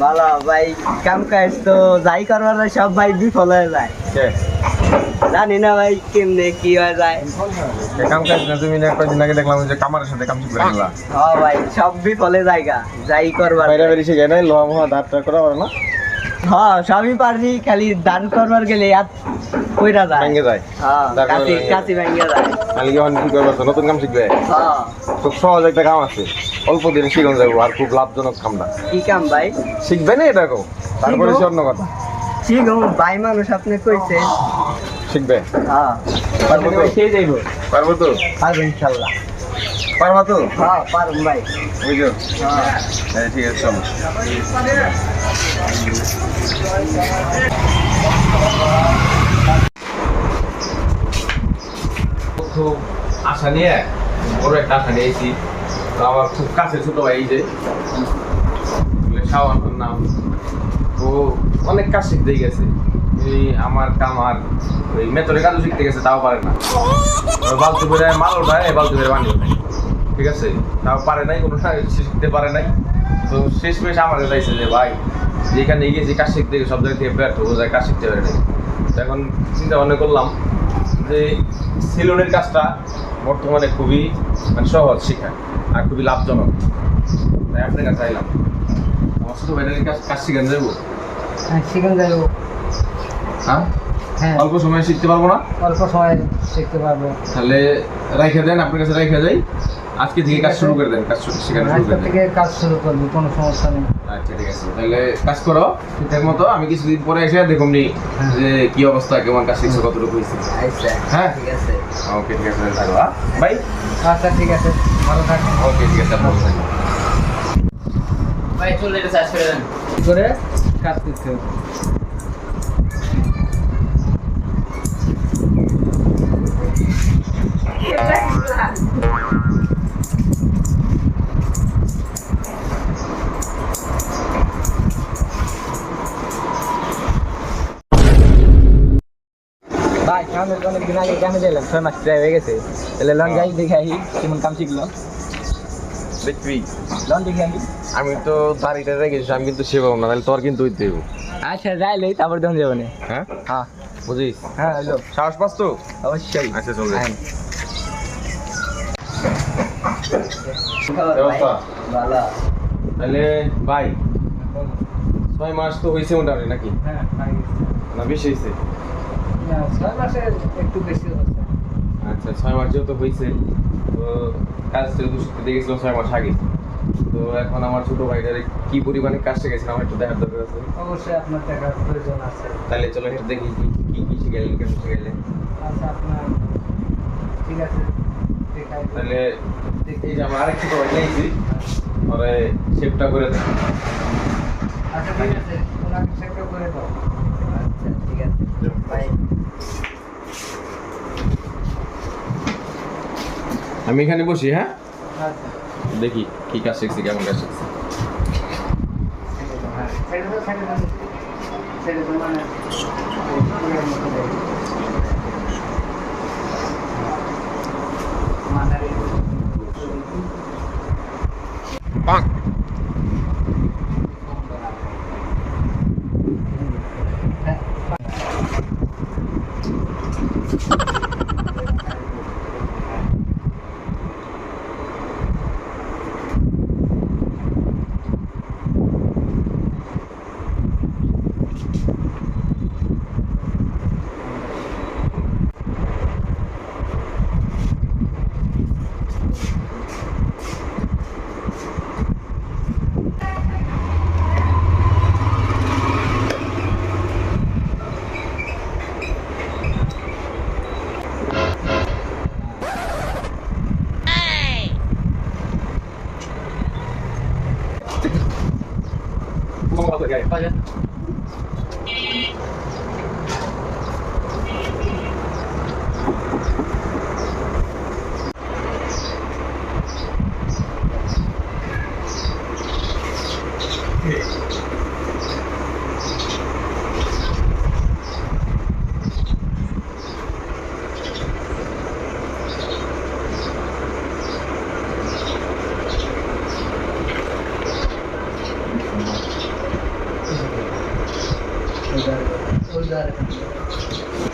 ভালো ভাই কাম কাজ তো যাই করবার সব ভাই বিফল হয়ে যায় কে জানি না ভাই কেমনে কি হয়ে যায় কাম কাজ না তুমি না কয়দিন আগে দেখলাম যে কামারের সাথে কাম গেলা হ্যাঁ ভাই সব বিফলে জায়গা যাই করবার বাইরে বেরিয়ে নাই লোহা মোহা দাঁত করা না হ্যাঁ সবই পারছি খালি দান করবার গেলে আর কইরা যায়। ভেঙে যায়। হ্যাঁ কাছি কাছি ভেঙে যায়। মালিক এখন কি করবে নতুন কাম শিখবে? হ্যাঁ। খুব সহজ একটা কাম আছে। অল্প দিনে শিখুন যাব আর খুব লাভজনক কামটা কি কাম ভাই? শিখবে না এটা কেউ তারপরে। সে অন্য কথা। ও ভাই মানুষ আপনি কইছে। শিখবে। হ্যাঁ। পারব তো? পারব তো? পারব ইনশাল্লাহ। পারবা তো? হ্যাঁ ভাই। হ্যাঁ। হ্যাঁ ঠিক আছে চলো। খুব আশা নিয়ে বড় একটা আশা নিয়েছি। তো আমার খুব কাছে ছোট ভাই এই যে। শাওয়ান নাম। তো অনেক কাজ শিখতে গেছে। এই আমার কাম আর ওই মেথরে কাজও শিখতে গেছে তাও পারে না। বালতি বেড়ে মাল ওঠায় বালতি বেড়ে বানিয়ে ওঠায়। ঠিক আছে? তাও পারে নাই কোনো শিখতে পারে নাই। তো শেষ মেশ আমার চাইছে যে ভাই যেখানে গিয়েছি কাজ শিখতে সব জায়গা থেকে ব্যর্থ যায় কাজ শিখতে পারে নাই। তো এখন চিন্তা ভাবনা করলাম যে সেলুনের কাজটা বর্তমানে খুবই মানে সহজ শেখা আর খুবই লাভজনক। তাই আপনার কাছে চাইলাম আমার ভাইটার কাজ কাজ শিখান যাব হ্যাঁ শিখুন যাইব হ্যাঁ? অল্প সময় শিখতে পারব না? অল্প সময় শিখতে পারব। তাহলে রাইখে দেন আপনার কাছে রাইখে যাই আজকে থেকে কাজ শুরু করে দেন কাজ শেখানো শুরু করে দেন। কাজ শুরু করব কোনো সমস্যা নেই। আচ্ছা ঠিক আছে। তাহলে কাজ করো ঠিকঠাক মতো। আমি কিছুদিন পরে এসে দেখুন নি হ্যাঁ। যে কি অবস্থা কেমন কাজ শিখছো কতটুকু হয়েছে। আচ্ছা হ্যাঁ। ঠিক আছে। ওকে ঠিক আছে থাকো হ্যাঁ। বাই। আচ্ছা ঠিক আছে। ভালো থাকেন ওকে ঠিক আছে আপনার থাকো ভাই চলে এটা চাষ করে দেন কি করে? কাজ করতে হবে। ভাই আমি তো অনেকদিন আগে গ্রামে গেলাম ছয় মাস প্রায় হয়ে গেছে। তাহলে লন যাই দেখে আহি কেমন কাম শিখলো দেখবি। লন দেখে আহি আমি তো দাড়িটা রেখেছি আমি কিন্তু না তাহলে তোর কিন্তু হইতে আচ্ছা যাইলে তারপর দেখুন যাব না। হ্যাঁ? হ্যাঁ। বুঝিস? হ্যাঁ সাহস পাস তো? অবশ্যই। আচ্ছা চল তাহলে ভাই ছয় মাস তো হয়েছে মোটামুটি নাকি? হ্যাঁ না বেশি হয়েছে? একটু বেশি আচ্ছা ছয় মাস যেহেতু হয়েছে তো কাজ যেহেতু শিখতে দিয়ে গেছিলাম ছয় মাস আগে। তো এখন আমার ছোট ভাইটার কি পরিমাণে কাজ শিখেছিলাম আমার একটু দেখার দরকার আছে। অবশ্যই আপনার টাকার প্রয়োজন আছে। তাহলে চলো একটু দেখি কি কি শিখাইলেন কেমন শিখাইলেন। আচ্ছা আপনার ঠিক আছে। তাহলে এই যে আমার আরেক ছোট ভাই নিয়েছি পরে শেপটা করে দেন আচ্ছা ঠিক আছে ওনাকে চেকআপ করে দাও। আচ্ছা ঠিক আছে বাই আমি এখানে বসি হ্যাঁ? আচ্ছা। দেখি কি কাজ শিখছি কেমন কাজ শিখছি। ছেড়ে দাও ছেড়ে দাও ছেড়ে দাও। Ya. ওই ধারে ওই ধারে